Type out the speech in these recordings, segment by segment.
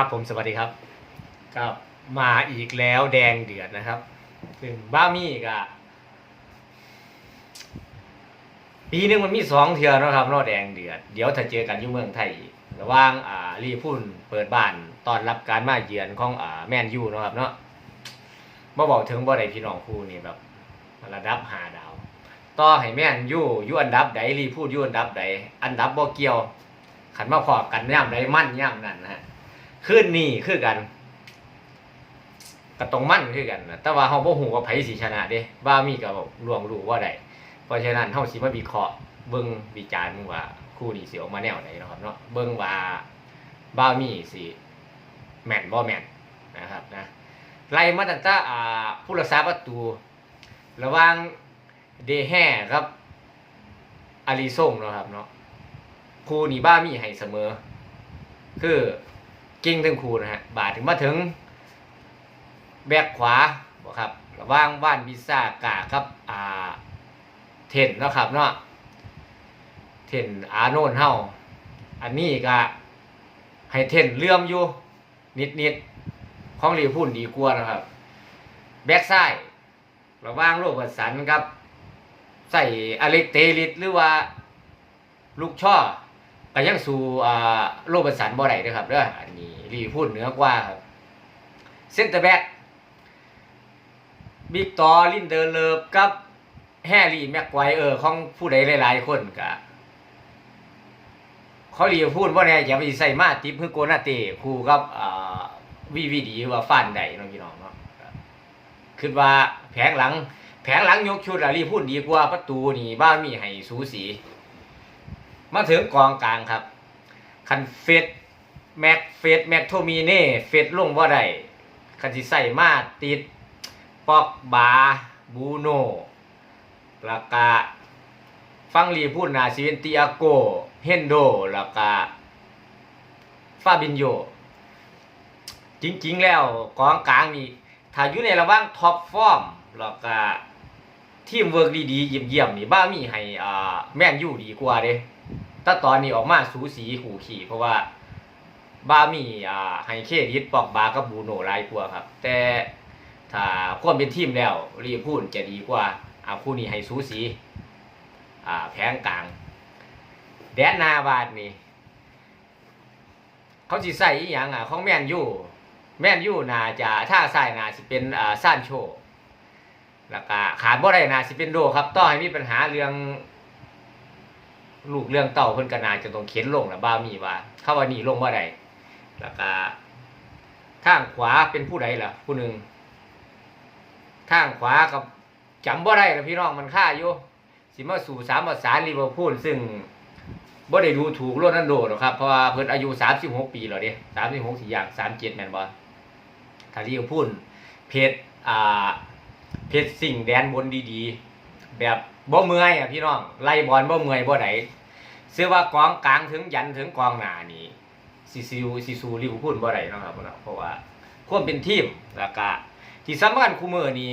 ครับผมสวัสดีครับกับมาอีกแล้วแดงเดือดนะครับซึ่งบ้ามี่ก็ปีหนึงมันมีสองเทือเนะครับนาแดงเดือด เดี๋ยวถ้าเจอกันยุ่เมืองไทยอีกระว่างอ่าลีพุ่นเปิดบ้านตอนรับการมาเยือนของอ่าแมนยูนะครับเนาะมาบอกถึงบ่ได้พี่น้องคู่นี่แบบระดับหาดาว ต่อให้แม่นยูยู่อันดับใดลีพูดอยู่อันดับใดอันดับบ่เกี่ยวขันมาพอกันย่ำใดมั่นย่ำนั่นนะฮะ ขึ้นนี่คือกันก็ต้องมั่นคือกันนะแต่ว่าเฮาบ่ฮู้ว่าไผสิชนะเด้ว่ามีก็ล่วงรู้ว่าได้เพราะฉะนั้นเฮาสิมาวิเคราะห์เบิ่งวิจารณ์ว่าคู่นี้สิออกมาแนวไหนเนาะครับเนาะเบิ่งว่าบ้ามีสิแม่นบ่แม่นนะครับนะไล่มาตั้งแต่อ่าผู้รักษาประตู ระหว่างเดแห่ครับอาริส่งเนาะครับเนาะครูนี่บ้ามีให้เสมอ คือ ก่งทั้งคูนะฮะบาดถึงมาถึง แบกขวาบ่ครับระว่างบ้านบิซ่ากาครับอ่าเทนนะครับเนาะเทนอาโนนเฮาอันนี้ก็ให้เทนเลื่อมอยู่ นิดนิดๆของลีพูนดีกว่านะครับ แบ็กซ้ายระว่างโรบิร์ตสันครับ ใส่อเล็กเตลิสหรือว่า ลูกช่อ ก็ยังสู่อ่าโรบิร์ตสันบ่ได้เด้อครับเด้ออันนี้รีพูดเหนือกว่าครับเซนเตอร์แบ็กบิ๊กตอร์ลินเดอร์เลิฟกับแฮร์รี่แม็กไกวเออร์ของผู้ใดหลาย ๆ คนก็เขารีพูดว่าแน่อย่าไปใส่มาติปคือโกนาเต้คู่กับอ่าวีวีดีว่าฟันใดเนาะพี่น้องเนาะคิดว่าแผงหลัง แผงหลังยกชุดอะรีพูดดีกว่าประตูนี่บ้านมีให้สูสี มาถึงกองกลางครับคันเฟดแม็กเฟดแม็กโทมีเน่เฟดลงว่าได้คันสิใส่มาติดปอกบาบูโนแล้วก็ฟังรีพูดนาซิเวนติอาโกเฮนโดแล้วก็ฟาบินโยจริงๆแล้วกองกลางนี่ถ้าอยู่ในระหว่างท็อปฟอร์มแล้วก็ ทีมเวิร์กดีๆเยี่ยมๆนี่บ้ามีให้อ่าแม่นยู่ดีกว่าเด้ถ้าตอนนี้ออกมาสูสีหูขี่เพราะว่าบ้ามีอ่าให้เครดิตปอกบากับบูโน่หลายกว่าครับ แต่ถ้าความเป็นทีมแล้วรีพูดจะดีกว่าอ่าคู่นี้ให้สูสีอ่าแผงกลาง แดนนาบาดนี่เขาสิใส่อีหยังอะของแม่นยู่แม่นยูน่าจะถ้าใส่น่าสิเป็นอ่าซานโช แล้วก็ขาดบ่ได้น่าสิเป็นโดครับต่องให้มีปัญหาเรื่อง ลูกเรื่องเต่าเพิ่นก็นาจะต้องเข็นลงนะบ้ามีว่าเข้าว่านี่ลงบ่ได้แล้วก็ทางขวาเป็นผู้ใดล่ะ ผู้หนึ่งทางขวากับจำบ่ได้ละพี่น้องมันค่าอยู่สิมาสู่สามประสาลิเวอร์พูลซึ่งบ่ได้ดูถูกโรนัลโดหรอกครับเพราะว่าเพิ่นอายุ36ปีแล้วเด้36สิบหกสี่อย่าง37แมนบ่ถ้าลิเวอร์พูลเพจอ่า เพจสิ่งแดนบนดีๆ แบบบ่เมื่อยอะพี่น้องไล่บอลบ่เมื่อยบ่ไดเชื่อว่ากองกลางถึงยันถึงกองหน้านี่สิซิวสิซูลิวพูลบ่ได้เนาะครับเพราะว่าความเป็นทีมแล้วก็ที่สำคัญคู่มือนี่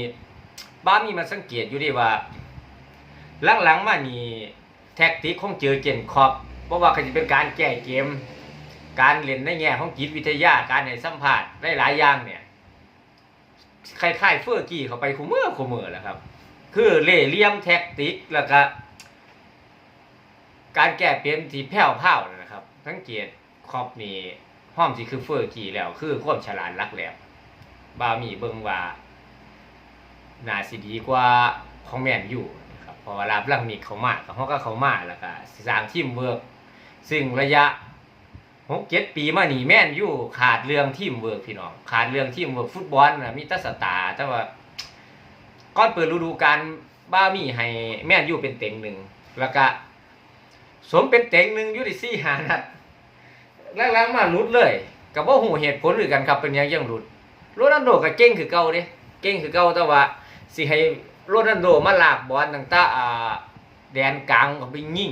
บ้ามีมันสังเกตอยู่ดีว่า หลังๆมานี่แท็กติกของเจอเจนคอบเพราะว่าเขาจะเป็นการแก้เกม การเล่นในแง่ของจิตวิทยาการให้สัมภาษณ์ได้หลายอย่างเนี่ย คล้ายๆเฟอร์กี้เข้าไปคู่มือคู่มือแหละครับ คือเล่เหลี่ยมแท็กติกแล้วก็การแก้เกมที่แผ่วพราวนั่นนะครับสังเกตครอบนี่ห้อมสิคือเฟอร์กี้แล้ว คือความฉลาดลักแหลมบามีเบิงว่าน่าสิดีกว่าของแมนอยู่นะครับเพราะว่ารับลังนิกเขามากเขาก็เขามาแล้วก็สร้างทีมเวิร์กซึ่งระยะ หกเจ็ดปีมานี่แม่นอยู่ขาดเรื่องทีมเวิร์กพี่น้องขาดเรื่องทีมเวิร์กฟุตบอลนะมีตัสตาแต่ว่าก่อนเปิดฤดูกาลบ้ามีให้แม่นอยู่เป็นเต็งหนึ่งแล้วก็สมเป็นเต็งหนึ่งยู่ที่สี่หานัดแรกๆมาหลุดเลยกับว่าหูเหตุผลหรือกันครับเป็นยังยังหลุดโรนัลโดก็เก่งคือเก่าเด้เก่งคือเก่าแต่ว่าสิให้โรนัลโดมาลากบอลตั้งแต่อ่าแดนกลางก็ไปยิง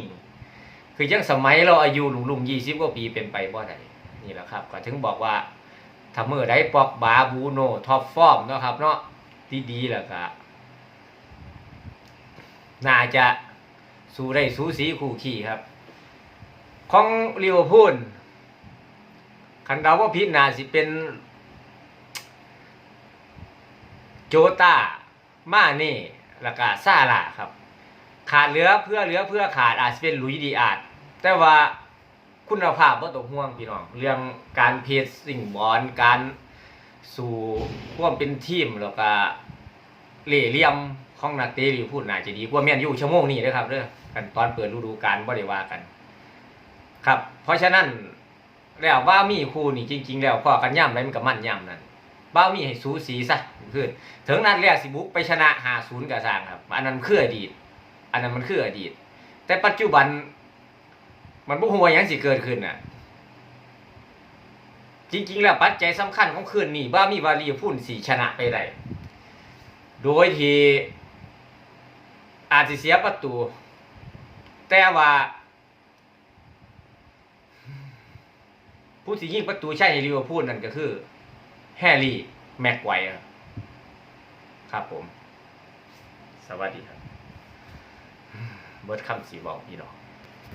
คือยังสมัยเราอายุลุงๆยี่สิบกว่าปีเป็นไปบ่ได้นี่แหละครับก็ถึงบอกว่าถ้าเมื่อใดปอกบาบูโนท็อปฟอร์มเนาะครับ เนาะดีๆแล้วก็น่าจะสู้ได้สูสีคู่ขี่ครับ ของลิเวอร์พูลคันดาว่าพิษนาสิเป็นโจตามาเน่แล้วก็ซาร่าครับ ขาดเหลือเพื่อเหลือเพื่อขาดอาจจะเป็นลุยดีอาร์ตแต่ว่าคุณภาพบ่าต้องห่วงพี่น้องเรื่องการเพจสิ่งบอลการสู่ควมเป็นทีมแล้วก็เล่เหลี่ยมของนักเตะลิวอร์พูลน่าจะดีกว่าแม่นยูชั่วโมงนี้เด้อครับเด้อกันตอนเปิดฤดูกาลบ่ได้ว่ากัน ครับ เพราะฉะนั้นแล้วว่ามีคู่นี่จริง ๆ แล้วพอกันย่ำได้มันก็มั่นย่ำนั่นบ้ามีให้สูสีซะขึ้นถึงนัดแรกสิบุกไปชนะ5-0กับสร้างครับอันนั้นคืออดีต อันนั้นมันคืออดีต แต่ปัจจุบัน มันบ่ฮู้ว่าหยังสิเกิดขึ้นน่ะ จริง ๆ แล้วปัจจัยสำคัญของคืนนี้บ้ามีวาลีพุ่นสีชนะไปได้โดยที่อาจสิเสียประตู แต่ว่าผู้ที่ยิงประตูใช่ให้ลิเวอร์พูลนั่นก็คือ แฮร์รี่ แม็กไกวร์ครับผม สวัสดีครับ เบิดคำสีบอกพี่น้อง